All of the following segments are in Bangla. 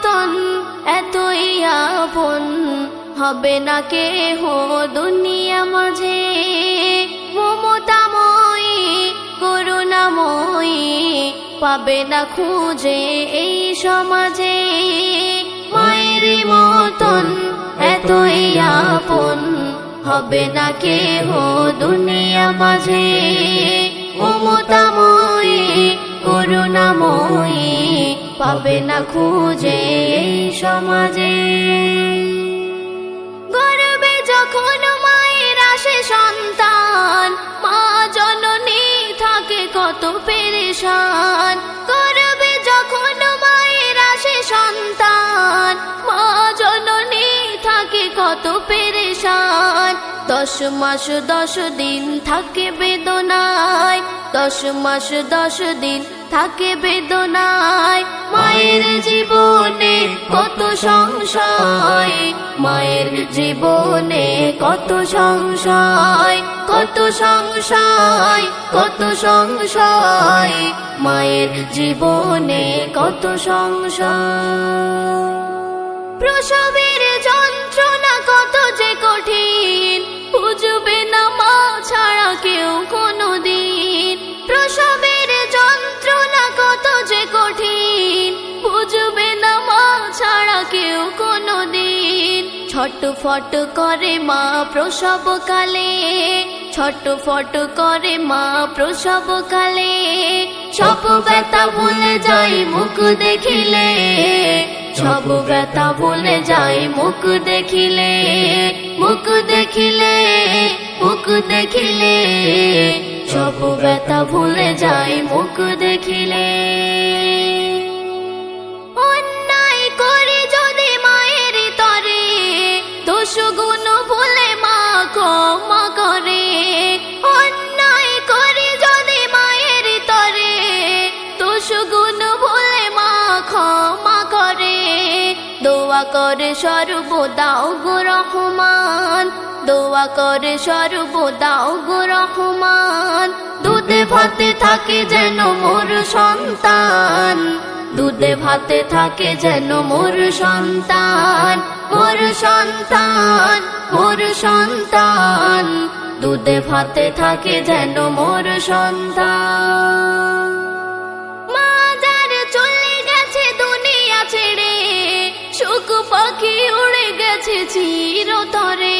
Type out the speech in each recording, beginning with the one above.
মতন এতই আপন। হবে না কে হো দুনিয়া মাঝে। মমতাময়ী, করুণাময়ী, পাবে না খুঁজে এই সমাজে। মায়ের মতন, এতই আপন। হবে না কে হো দুনিয়া মাঝে। মমতাময়ী, করুণাময়ী পাবে না খুঁজে এই সমাজে। গর্বে যখন মায়ের আসে সন্তান, মা জননী থাকে কত পেরেশান। গর্বে যখন মায়ের আসে সন্তান, মা জননী থাকে কত পেরেশান। দশ মাস দশ দিন থাকে বেদনায়, দশ মাস দশ দিন থাকে বেদনায়। মায়ের জীবনে কত সংশয়, মায়ের জীবনে কত সংশয় কত সংশয় কত সংশয়, মায়ের জীবনে কত সংশয়। প্রসবের যন্ত্রণা কোনোদিন ছটফট করে মা প্রসবকালে ছটফট করে মা প্রসবকালে সব ব্যথা ভুলে যাই মুখ দেখিলে, সব ব্যথা ভুলে যাই মুখ দেখিলে। মুখ দেখিলে মুখ দেখিলে, সব ব্যথা ভুলে যাই মুখ দেখিলে। করে সর্বদাও গো রহমান, দোয়া করে সর্বদাও গো রহমান। দুধে ভাতে থাকে যেন মোর সন্তান, দুধে ভাতে থাকে যেন মোর সন্তান। মোর সন্তান মোর সন্তান, দুধে ভাতে থাকে যেন মোর সন্তান। পাখি উড়ে গেছে চিরতরে।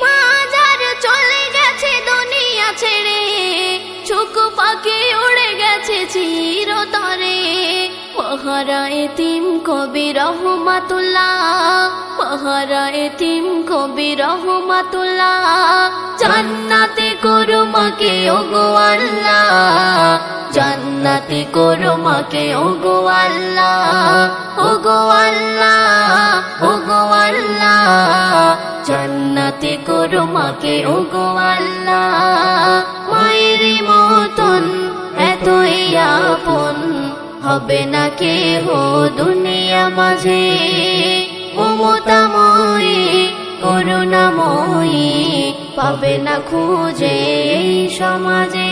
মা যার চলে গেছে দুনিয়া ছেড়ে। সুখ পাখি উড়ে গেছে চিরতরে। মহারা এতিম কবি রহমাতুল্লাহ। মহারা এতিম কবি রহমাতুল্লাহ। জান্নাতে করো মাকে, ওগো আল্লাহ। জান্নাতে করো মাকে, ওগো আল্লাহ। ওগো আল্লাহ। জান্নাতে করো মাকে ওগো আল্লাহ। মায়ের মতন এতই আপন হবে না কে হো দুনিয়া মাঝে। মমতাময়ী করুণাময়ী পাবে না খুঁজে এই সমাজে।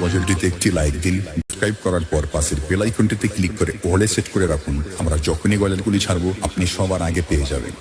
গজলটিতে একটি লাইক দিন। সাবস্ক্রাইব করার পর পাশের বেল আইকনটিতে ক্লিক করে অলে সেট করে রাখুন। আমরা যখনই গজলগুলি ছাড়বো, আপনি সবার আগে পেয়ে যাবেন।